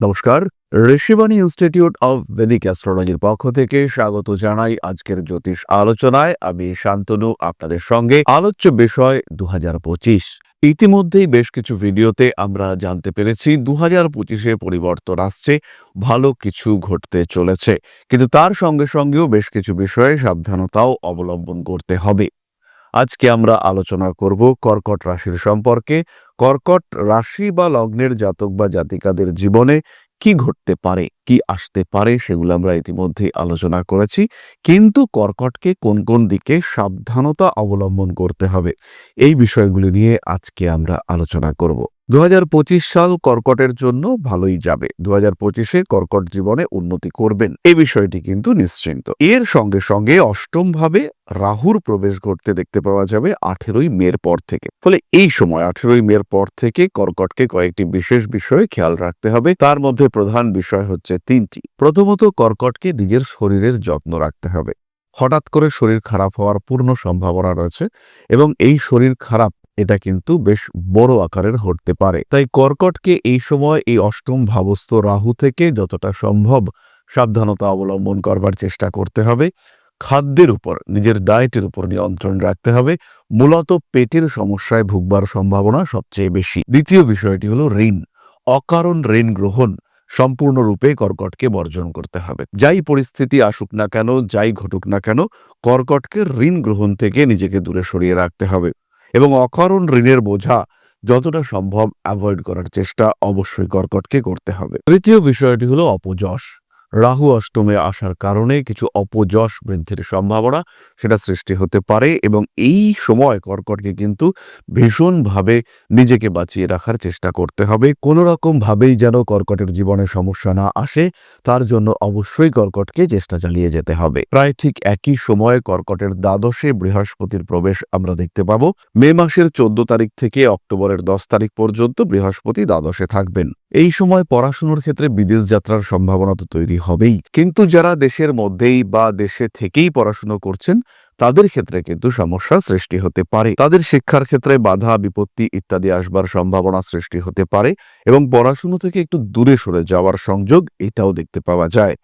নমস্কার, Rishibani institute of বেদিক অ্যাস্ট্রোলজির পক্ষ থেকে স্বাগত জানাই আজকের জ্যোতিষ আলোচনায়। আমি শান্তনু, আপনাদের সঙ্গে আলোচ্য বিষয় দু হাজার পঁচিশ। ইতিমধ্যেই বেশ কিছু ভিডিওতে আমরা জানতে পেরেছি দু হাজার পঁচিশে পরিবর্তন আসছে, ভালো কিছু ঘটতে চলেছে। কিন্তু তার সঙ্গে সঙ্গেও বেশ কিছু বিষয়ে সাবধানতাও অবলম্বন করতে হবে। আজকে আমরা আলোচনা করব কর্কট রাশির সম্পর্কে। কর্কট রাশি বা লগ্নের জাতক বা জাতিকাদের জীবনে কি ঘটতে পারে, কি আসতে পারে সেগুলো আমরা ইতিমধ্যে আলোচনা করেছি। কিন্তু কর্কটকে কোন কোন দিকে সাবধানতা অবলম্বন করতে হবে, এই বিষয়গুলি নিয়ে আজকে আমরা আলোচনা করব। দু হাজার পঁচিশ সাল কর্কটের জন্য ভালোই যাবে। দু হাজার পঁচিশে কর্কট জীবনে উন্নতি করবেন। এই বিষয়টি কিন্তু নিশ্চিন্ত। এর সঙ্গে সঙ্গে অষ্টম ভাবে রাহুর প্রবেশ ঘটতে দেখতে পাওয়া যাবে আঠেরোই মের পর থেকে। ফলে এই সময় আঠেরোই মের পর থেকে কর্কটকে কয়েকটি বিশেষ বিষয়ে খেয়াল রাখতে হবে। তার মধ্যে প্রধান বিষয় হচ্ছে তিনটি। প্রথমত, কর্কটকে নিজের শরীরের যত্ন রাখতে হবে। হঠাৎ করে শরীর খারাপ হওয়ার পূর্ণ সম্ভাবনা রয়েছে এবং এই শরীর খারাপ এটা কিন্তু বেশ বড় আকারের হতে পারে। তাই কর্কটকে এই সময় এই অষ্টম ভাবস্থ রাহু থেকে যতটা সম্ভব সাবধানতা অবলম্বন করবার চেষ্টা করতে হবে। খাদ্যের উপর, নিজের ডায়েটের উপর নিয়ন্ত্রণ রাখতে হবে। মূলত পেটের সমস্যায় ভুগবার সম্ভাবনা সবচেয়ে বেশি। দ্বিতীয় বিষয়টি হলো ঋণ। অকারণ ঋণ গ্রহণ সম্পূর্ণরূপে কর্কটকে বর্জন করতে হবে। যাই পরিস্থিতি আসুক না কেন, যাই ঘটুক না কেন, কর্কটকে ঋণ গ্রহণ থেকে নিজেকে দূরে সরিয়ে রাখতে হবে। এবং অকারণ ঋণের বোঝা যতটা সম্ভব অ্যাভয়েড করার চেষ্টা অবশ্যই কর্কটকে করতে হবে। তৃতীয় বিষয়টি হলো অপযশ। রাহু অষ্টমে আসার কারণে কিছু অপযশ বৃদ্ধির সম্ভাবনা সেটা সৃষ্টি হতে পারে এবং এই সময় কর্কটকে কিন্তু ভীষণভাবে নিজেকে বাঁচিয়ে রাখার চেষ্টা করতে হবে। কোনো রকম ভাবেই যেন কর্কটের জীবনে সমস্যা না আসে, তার জন্য অবশ্যই কর্কটকে চেষ্টা চালিয়ে যেতে হবে। প্রায় ঠিক একই সময়ে কর্কটের দ্বাদশে বৃহস্পতির প্রবেশ আমরা দেখতে পাব। মে মাসের চোদ্দ তারিখ থেকে অক্টোবরের দশ তারিখ পর্যন্ত বৃহস্পতি দ্বাদশে থাকবেন। এই সময় পড়াশুনোর ক্ষেত্রে বিদেশ যাত্রার সম্ভাবনা তো তৈরি হবেই। কিন্তু যারা দেশের মধ্যেই বা দেশে থেকেই পড়াশুনো করছেন তাদের ক্ষেত্রে কিন্তু সমস্যা সৃষ্টি হতে পারে। তাদের শিক্ষার ক্ষেত্রে বাধা, বিপত্তি ইত্যাদি আসবার সম্ভাবনা সৃষ্টি হতে পারে এবং পড়াশুনো থেকে একটু দূরে সরে যাওয়ার সংযোগ এটাও দেখতে পাওয়া যায়।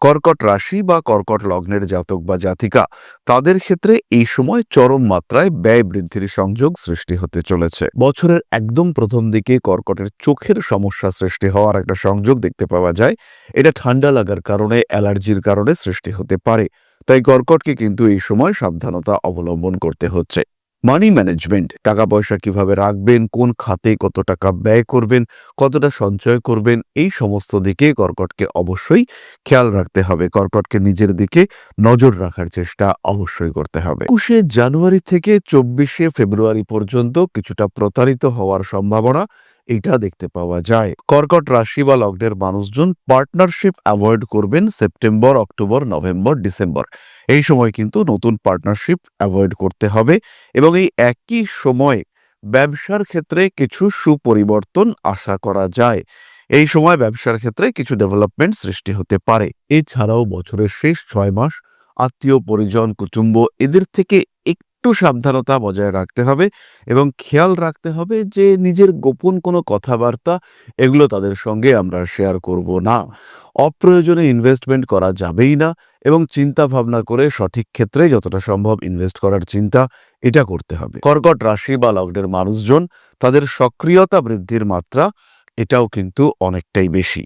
কর্কট রাশি বা কর্কট লগ্নের জাতক বা জাতিকা, তাদের ক্ষেত্রে এই সময় চরম মাত্রায় ব্যয় বৃদ্ধির সংযোগ সৃষ্টি হতে চলেছে। বছরের একদম প্রথম দিকে কর্কটের চোখের সমস্যা সৃষ্টি হওয়ার একটা সংযোগ দেখতে পাওয়া যায়। এটা ঠান্ডা লাগার কারণে, অ্যালার্জির কারণে সৃষ্টি হতে পারে। তাই কর্কটকে কিন্তু এই সময় সাবধানতা অবলম্বন করতে হচ্ছে। মানি ম্যানেজমেন্ট টাকা পয়সা কীভাবে রাখবেন, কোন খাতে কত টাকা ব্যয় করবেন, কতটা সঞ্চয় করবেন, এই সমস্ত দিকে কর্কটকে অবশ্যই খেয়াল রাখতে হবে। কর্কটকে নিজের দিকে নজর রাখার চেষ্টা অবশ্যই করতে হবে। একুশে জানুয়ারি থেকে চব্বিশে ফেব্রুয়ারি পর্যন্ত কিছুটা প্রতারিত হওয়ার সম্ভাবনা এটা দেখতে পাওয়া যায়। কর্কট রাশি বা লগ্নের মানুষজন পার্টনারশিপ অ্যাভয়েড করবেন সেপ্টেম্বর অক্টোবর নভেম্বর ডিসেম্বর এই সময় কিন্তু নতুন পার্টনারশিপ অ্যাভয়েড করতে হবে এবং এই একই সময়ে ব্যবসার ক্ষেত্রে কিছু সুপরিবর্তন আশা করা যায়। এই সময় ব্যবসার ক্ষেত্রে কিছু ডেভেলপমেন্ট সৃষ্টি হতে পারে। এছাড়াও বছরের শেষ ছয় মাস, আত্মীয়, পরিজন, কুটুম্ব এদের থেকে একটু সাবধানতা বজায় রাখতে হবে এবং খেয়াল রাখতে হবে যে নিজের গোপন কোনো কথাবার্তা এগুলো তাদের সঙ্গে আমরা শেয়ার করব না। অপ্রয়োজনে ইনভেস্টমেন্ট করা যাবেই না এবং চিন্তা ভাবনা করে সঠিক ক্ষেত্রে যতটা সম্ভব ইনভেস্ট করার চিন্তা এটা করতে হবে। কর্কট রাশি বা লগ্নের মানুষজন তাদের সক্রিয়তা বৃদ্ধির মাত্রা এটাও কিন্তু অনেকটাই বেশি।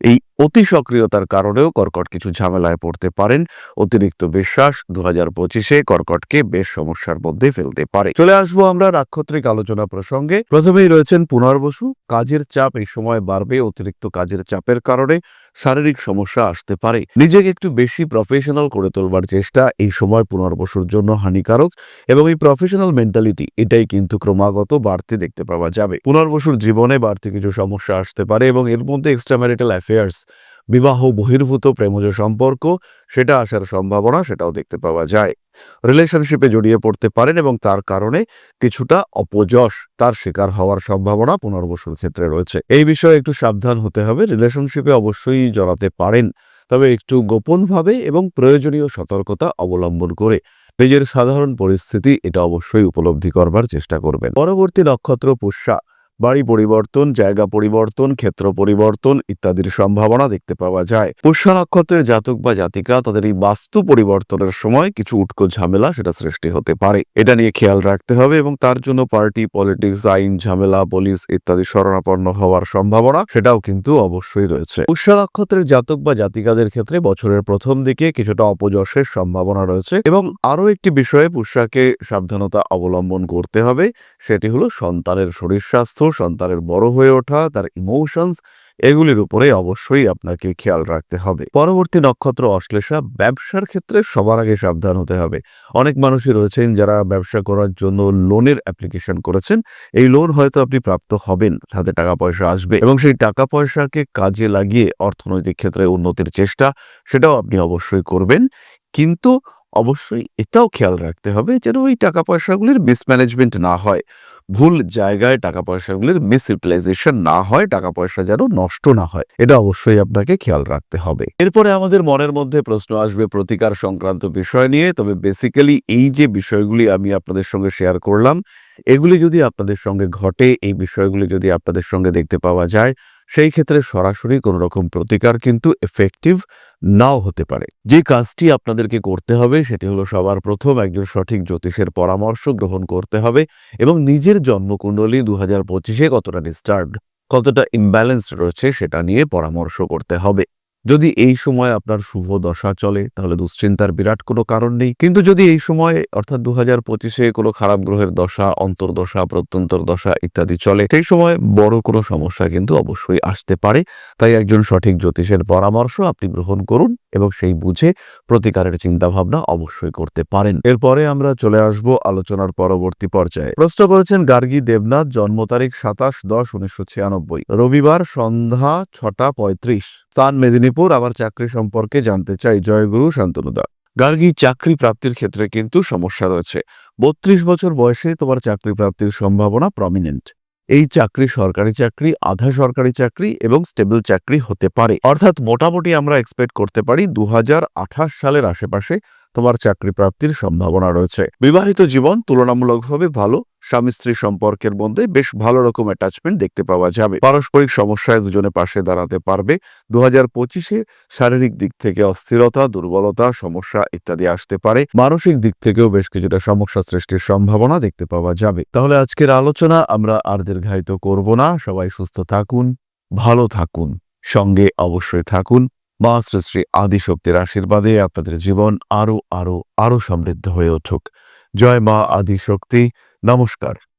এই অতি সক্রিয়তার কারণেও কর্কট কিছু ঝামেলায় পড়তে পারেন। অতিরিক্ত বিশ্বাস দু হাজার পঁচিশে কর্কটকে বেশ সমস্যার মধ্যে ফেলতে পারে। চলে আসব আমরা নাক্ষত্রিক আলোচনা প্রসঙ্গে। প্রথমেই রয়েছেন পুনর্বসু কাজের চাপ এই সময় বাড়বে, অতিরিক্ত কাজের চাপের কারণে শারীরিক সমস্যা আসতে পারে। নিজেকে একটু বেশি প্রফেশনাল করে তোলবার চেষ্টা এই সময় পুনর্বসুর জন্য হানিকারক এবং এই প্রফেশনাল মেন্টালিটি এটাই কিন্তু ক্রমাগত বাড়তে দেখতে পাওয়া যাবে। পুনর্বসুর জীবনে বাড়তি কিছু সমস্যা আসতে পারে এবং এর মধ্যে এক্সট্রা এক্সট্রাম্যারিটাল অ্যাফেয়ার্স বিবাহ বহির্ভূত প্রেমজ সম্পর্ক, সেটা আসার সম্ভাবনা সেটাও দেখতে পাওয়া যায়। রিলেশনশিপে জড়িয়ে পড়তে পারেন এবং তার কারণে কিছুটা অপযশ তার শিকার হওয়ার সম্ভাবনা পুনর্বসুর ক্ষেত্রে রয়েছে। এই বিষয়ে একটু সাবধান হতে হবে রিলেশনশিপে অবশ্যই জড়াতে পারেন। তবে একটু গোপনভাবে এবং প্রয়োজনীয় সতর্কতা অবলম্বন করে নিজের সাধারণ পরিস্থিতি এটা অবশ্যই উপলব্ধি করবার চেষ্টা করবেন। পরবর্তী নক্ষত্র পুষ্যা। বাড়ি পরিবর্তন, জায়গা পরিবর্তন, ক্ষেত্র পরিবর্তন ইত্যাদির সম্ভাবনা দেখতে পাওয়া যায়। পুষ্যা নক্ষত্রের জাতক বা জাতিকা তাদের এই বাস্তু পরিবর্তনের সময় কিছু উটকো ঝামেলা সেটা সৃষ্টি হতে পারে। এটা নিয়ে খেয়াল রাখতে হবে এবং তার জন্য পার্টি, পলিটিক্স, আইন, ঝামেলা, পুলিশ ইত্যাদি শরণাপন্ন হওয়ার সম্ভাবনা সেটাও কিন্তু অবশ্যই রয়েছে। পুষ্যা নক্ষত্রের জাতক বা জাতিকাদের ক্ষেত্রে বছরের প্রথম দিকে কিছুটা অপযশের সম্ভাবনা রয়েছে এবং আরও একটি বিষয়ে পুষ্যাকে সাবধানতা অবলম্বন করতে হবে, সেটি হলো সন্তানের শরীর স্বাস্থ্য সন্তানের বড় হয়ে ওঠা, তার ইমোশনস এগুলির উপরে অবশ্যই আপনাকে খেয়াল রাখতে হবে। পরবর্তী নক্ষত্র অশ্লেষা, ব্যবসার ক্ষেত্রে সবার আগে সাবধান হতে হবে। অনেক মানুষই রয়েছেন যারা ব্যবসা করার জন্য লোনের অ্যাপ্লিকেশন করেছেন। এই লোন হয়তো আপনি প্রাপ্ত হবেন, হাতে টাকা পয়সা আসবে এবং সেই টাকা পয়সাকে কাজে লাগিয়ে অর্থনৈতিক ক্ষেত্রে উন্নতির চেষ্টা সেটাও আপনি অবশ্যই করবেন। কিন্তু অবশ্যই এটাও খেয়াল রাখতে হবে যেন ওই টাকা পয়সাগুলির মিসম্যানেজমেন্ট না হয়। ভুল জায়গায় টাকা পয়সাগুলির মিস ইউটিলাইজেশন না হয় টাকা পয়সা যেন নষ্ট না হয়। এটা অবশ্যই আপনাকে খেয়াল রাখতে হবে। এরপরে আমাদের মনের মধ্যে প্রশ্ন আসবে প্রতিকার সংক্রান্ত বিষয় নিয়ে। তবে বেসিক্যালি এই যে বিষয়গুলি আমি আপনাদের সঙ্গে শেয়ার করলাম, এগুলি যদি আপনাদের সঙ্গে ঘটে, এই বিষয়গুলি যদি আপনাদের সঙ্গে দেখতে পাওয়া যায়, সেই ক্ষেত্রে সরাসরি কোনো রকম প্রতিকার কিন্তু এফেক্টিভ নাও হতে পারে। যে কাজটি আপনাদেরকে করতে হবে, সেটি হলো সবার প্রথম একজন সঠিক জ্যোতিষের পরামর্শ গ্রহণ করতে হবে এবং নিজের জন্মকুণ্ডলী দু হাজার পঁচিশে কতটা ডিস্টার্বড কতটা ইমব্যালেন্স রয়েছে সেটা নিয়ে পরামর্শ করতে হবে। যদি এই সময় আপনার শুভ দশা চলে, তাহলে দুশ্চিন্তার বিরাট কোনো কারণ নেই। কিন্তু যদি এই সময়, অর্থাৎ দু হাজার পঁচিশে কোনো খারাপ গ্রহের দশা, অন্তর্দশা, প্রত্যন্তর দশা ইত্যাদি চলে, সেই সময় বড় কোনো সমস্যা কিন্তু অবশ্যই আসতে পারে। তাই একজন সঠিক জ্যোতিষের পরামর্শ আপনি গ্রহণ করুন এবং সেই বুঝে প্রতিকারের চিন্তাভাবনা অবশ্যই করতে পারেন। এরপরে আমরা চলে আসব আলোচনার পরবর্তী পর্যায়ে। প্রশ্ন করেছেন গার্গী দেবনাথ, জন্ম তারিখ সাতাশ দশ উনিশশো রবিবার সন্ধ্যা ছটা পঁয়ত্রিশ। স্থান মেদিনীপুর আবার চাকরি সম্পর্কে জানতে চাই। জয়গুরু শান্তনুদা। গার্গী, চাকরি প্রাপ্তির ক্ষেত্রে কিন্তু সমস্যা রয়েছে। বত্রিশ বছর বয়সে তোমার চাকরি প্রাপ্তির সম্ভাবনা প্রমিনেন্ট এই চাকরি সরকারি চাকরি, আধা সরকারি চাকরি এবং স্টেবল চাকরি হতে পারে। অর্থাৎ মোটামুটি আমরা এক্সপেক্ট করতে পারি দু হাজার আঠাশ সালের আশেপাশে তোমার চাকরি প্রাপ্তির সম্ভাবনা রয়েছে। বিবাহিত জীবন তুলনামূলকভাবে ভালো স্বামী স্ত্রী সম্পর্কের মধ্যে বেশ ভালো রকম অ্যাটাচমেন্ট দেখতে পাওয়া যাবে। পারস্পরিক সমস্যায় দুজনে পাশে দাঁড়াতে পারবে। দু হাজার পঁচিশে শারীরিক দিক থেকে অস্থিরতা, দুর্বলতা, সমস্যা ইত্যাদি আসতে পারে। মানসিক দিক থেকেও বেশ কিছুটা সমস্যা সৃষ্টির সম্ভাবনা দেখতে পাওয়া যাবে। তাহলে আজকের আলোচনা আমরা আর দীর্ঘায়িত করব না। সবাই সুস্থ থাকুন, ভালো থাকুন, সঙ্গে অবশ্যই থাকুন। মা শ্রী আদিশক্তির আশীর্বাদে আপনাদের জীবন আরও আরও আরও সমৃদ্ধ হয়ে উঠুক। জয় মা আদিশক্তি। নমস্কার।